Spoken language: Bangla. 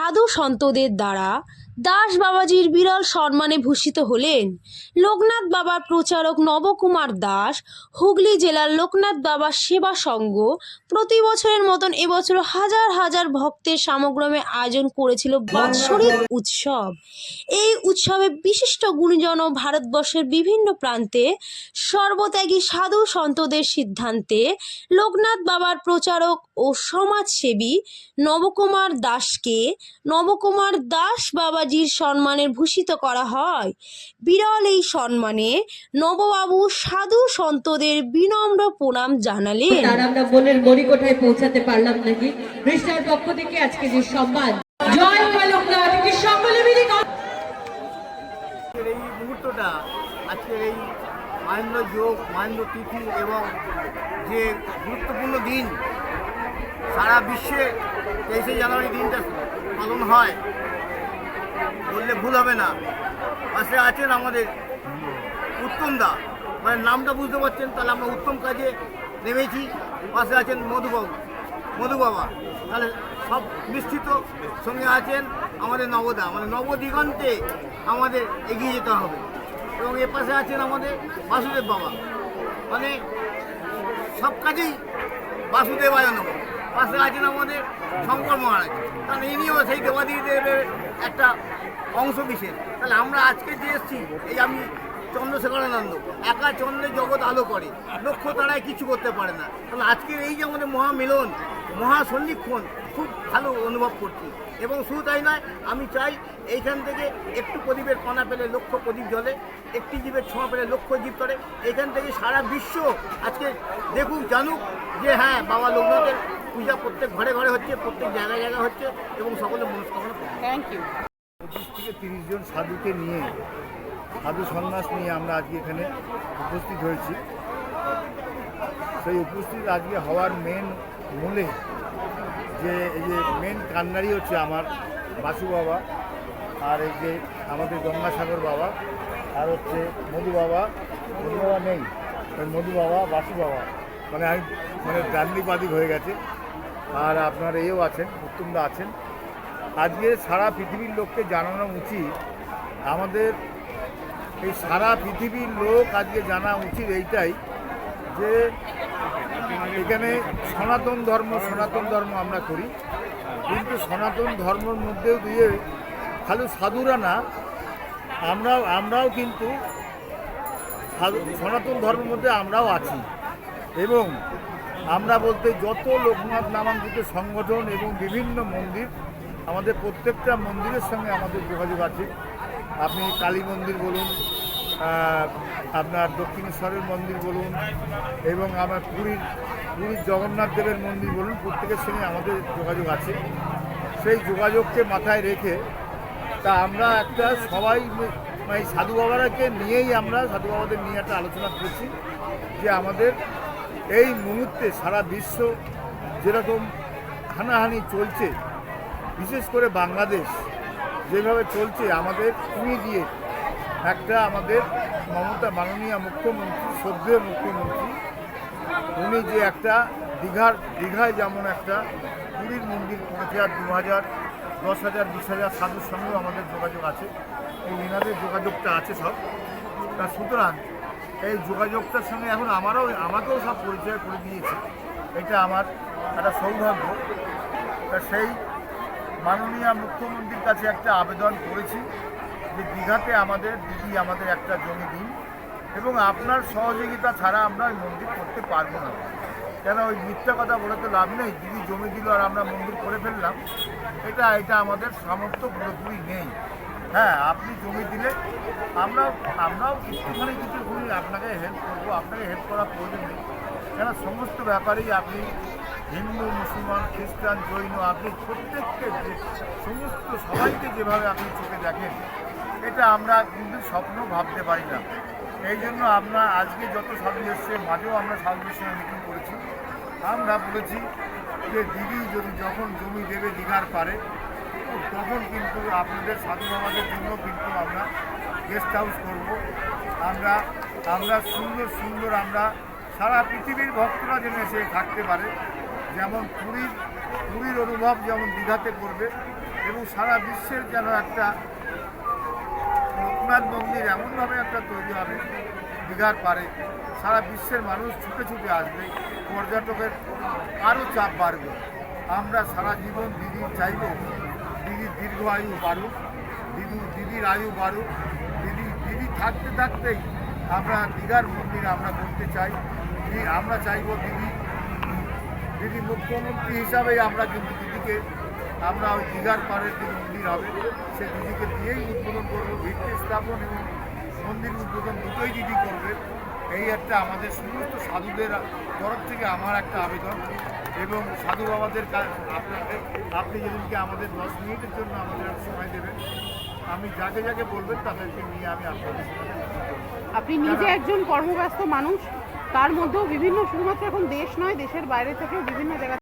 সাধু সন্তদের দ্বারা দাস বাবাজির বিরল সম্মানে ভূষিত হলেন লোকনাথ বাবার প্রচারক নবকুমার দাস, হুগলি জেলার লোকনাথ বাবা সেবা সংঘ প্রতি বছরের মতন এবছর হাজার হাজার ভক্তের সামগ্রমে আয়োজন করেছিল বাৎসরিক উৎসব। এই উৎসবে বিশিষ্ট গুণীজন ভারতবর্ষের বিভিন্ন প্রান্তে সর্বত্যাগী সাধু সন্তদের সিদ্ধান্তে লোকনাথ বাবার প্রচারক ও সমাজসেবী নবকুমার দাসকে, নবকুমার দাস বাবাজির সম্মানে ভূষিত করা হয়। বিরল এই সম্মানে নববাবু সাধু সন্তদের বিনম্র প্রণাম জানালেন। তার আমরা মনের মণিকোঠায় পৌঁছাতে পারলাম নাকি? কৃষ্ণার পক্ষ থেকে আজকে যে সম্মান। জয় মা লোকনাথ কি সকলে মিলে এই মুহূর্তটা আজকের এই মহেন্দ্র যোগ মহেন্দ্র তিথি এবং যে গুরুত্বপূর্ণ দিন সারা বিশ্বে তেইশে জানুয়ারি দিনটা পালন হয়। বললে ভুল হবে না। পাশে আছেন আমাদের উত্তম দা। মানে নামটা বুঝতে পারছেন, তাহলে আমরা উত্তম কাজে নেমেছি। পাশে আছেন মধুবাবু। মধু বাবা তাহলে সব নিশ্চিত সঙ্গে আছেন আমাদের নবদা। মানে নবদিগন্তে আমাদের এগিয়ে যেতে হবে। এবং এ পাশে আছেন আমাদের বাসুদেব বাবা। মানে সব কাজেই বাসুদেব আয়নব পাশে আছেন আমাদের শঙ্কর মহারাজ। কারণ ইনিও সেই দেবাদিদেবের একটা অংশ বিশেষ। তাহলে আমরা আজকে যে এসেছি, এই আমি চন্দ্রশেখরানন্দ, একা চন্দ্রে জগৎ আলো করে লক্ষ্য তারাই কিছু করতে পারে না। তাহলে আজকের এই যে আমাদের মহামিলন, মহাসন্নিক্ষণ, খুব ভালো অনুভব করছি। এবং শুধু তাই নয়, আমি চাই এইখান থেকে একটু প্রদীপের কণা পেলে লক্ষ্য প্রদীপ জ্বলে, একটি জীবের ছোঁয়া পেলে লক্ষ্য জীব করে এখান থেকে সারা বিশ্ব আজকে দেখুক, জানুক যে হ্যাঁ বাবা লোকনাথের পূজা প্রত্যেক ঘরে ঘরে হচ্ছে প্রত্যেক জায়গায় জায়গায় হচ্ছে এবং সকলে মনস্কামনা পূর্ণ। পঁচিশ থেকে তিরিশ জন সাধুকে নিয়ে সাধু সন্ন্যাস নিয়ে আমরা আজকে এখানে উপস্থিত হয়েছি। সেই উপস্থিত আজকে হওয়ার মেন মূলে যে এই যে মেন কান্নারি হচ্ছে আমার বাসু বাবা আর এই যে আমাদের গঙ্গাসাগর বাবা আর হচ্ছে মধু বাবা। মধু বাবা নেই মধু বাবা বাসু বাবা। মানে আমি মানে ডান্ডিবাদিক হয়ে গেছে। আর আপনার এও আছেন, উত্তমদা আছেন। আজকে সারা পৃথিবীর লোককে জানানো উচিত, আমাদের এই সারা পৃথিবীর লোক আজকে জানা উচিত এইটাই যে এখানে সনাতন ধর্ম সনাতন ধর্ম আমরা করি। কিন্তু সনাতন ধর্মের মধ্যেও দিয়ে খালি সাধুরা না আমরাও আমরাও কিন্তু সনাতন ধর্মের মধ্যে আমরাও আছি। এবং আমরা বলতে যত লোকনাথ নামাঙ্কিত সংগঠন এবং বিভিন্ন মন্দির, আমাদের প্রত্যেকটা মন্দিরের সঙ্গে আমাদের যোগাযোগ আছে। আপনি কালী মন্দির বলুন আপনার দক্ষিণেশ্বরের মন্দির বলুন, এবং আমার পুরীর পুরীর জগন্নাথ দেবের মন্দির বলুন, প্রত্যেকের সঙ্গে আমাদের যোগাযোগ আছে। সেই যোগাযোগকে মাথায় রেখে, তা আমরা একটা সবাই মানে সাধু বাবারাকে নিয়েই আমরা সাধু বাবাদের নিয়ে একটা আলোচনা করছি যে আমাদের এই মুহূর্তে সারা বিশ্ব যেরকম হানাহানি চলছে, বিশেষ করে বাংলাদেশ যেভাবে চলছে, আমাদের তুমি দিয়ে একটা আমাদের মমতা মাননীয় মুখ্যমন্ত্রী, শ্রদ্ধেয় মুখ্যমন্ত্রী, উনি যে একটা দীঘার, দীঘায় যেমন একটা পুরীর মন্দির পাঁচ হাজার দু হাজার, দশ হাজার, বিশ হাজার সাধুর সঙ্গেও আমাদের যোগাযোগ আছে। এই এনাদের যোগাযোগটা আছে সব। তা সুতরাং এই যোগাযোগটার সঙ্গে এখন আমারও, আমাকেও সব পরিচয় করে দিয়েছে। এটা আমার একটা সৌভাগ্য। তা সেই মাননীয় মুখ্যমন্ত্রীর কাছে একটা আবেদন করেছি যে দীঘাতে আমাদের দিদি আমাদের একটা জমি দিন এবং আপনার সহযোগিতা ছাড়া আমরা ওই মন্দির করতে পারব না। কেন ওই মিথ্যা কথা বলে তো লাভ নেই, দিদি জমি দিল আর আমরা মন্দির করে ফেললাম। এটা এটা আমাদের সামর্থ্য পুরোপুরি নেই। হ্যাঁ আপনি জমি দিলে আমরা, আমরাও একটুখানি কিছু করি, আপনাকে হেল্প করব, আপনাকে হেল্প করার প্রয়োজন নেই। কেন, সমস্ত ব্যাপারেই আপনি হিন্দু, মুসলমান, খ্রিস্টান, জৈন, আপনি প্রত্যেককে যে, সমস্ত সবাইকে যেভাবে আপনি চোখে দেখেন, এটা আমরা কিন্তু স্বপ্ন ভাবতে পারি না। এই জন্য আমরা আজকে যত সাধু এসছে, মাঝেও আমরা সাধুদের মিটিং করেছি। আমরা বলেছি যে দিদি যদি যখন জমি দেবে, দীঘার পারে তখন কিন্তু আপনাদের সাধু বাবাদের জন্য কিন্তু আমরা গেস্ট হাউস করব। আমরা আমরা সুন্দর সুন্দর আমরা সারা পৃথিবীর ভক্তরা যেন এসে থাকতে পারে। যেমন পুরীর পুরীর অনুভব যেমন দীঘাতে করবে এবং সারা বিশ্বের যেন একটা লোকনাথ মন্দির এমনভাবে একটা তৈরি হবে দীঘার পারে সারা বিশ্বের মানুষ ছুটে ছুটে আসবে, পর্যটকের আরও চাপ বাড়বে। আমরা সারা জীবন দিদি চাইব। দিদির দীর্ঘ আয়ু বাড়ুক, দিদু, দিদির আয়ু বাড়ুক, দিদি দিদি থাকতে থাকতেই আমরা দীঘার মন্দির আমরা করতে চাই আমরা চাইব দিদি দিদি মুখ্যমন্ত্রী হিসাবেই আমরা কিন্তু দিদিকে, আমরা ওই দীঘার পাড়ের যে মন্দির হবে সেই দিদিকে দিয়েই উদ্বোধন করব, ভিত্তি স্থাপন এবং মন্দির উদ্বোধন দুটোই দিদি করবে। এই একটা আমাদের সমস্ত সাধুদের তরফ থেকে আমার একটা আবেদন। এবং সাধু বাবাদের আপনাকে আপনি যেদিনকে আমাদের দশ মিনিটের জন্য আমাদের সময় দেবেন আমি যাকে যাকে বলবেন তাদেরকে নিয়ে আমি আপনাদের আপনি নিজে একজন কর্মব্যস্ত মানুষ তার মধ্যেও বিভিন্ন শুধুমাত্র এখন দেশ নয় দেশের বাইরে থেকেও বিভিন্ন জায়গা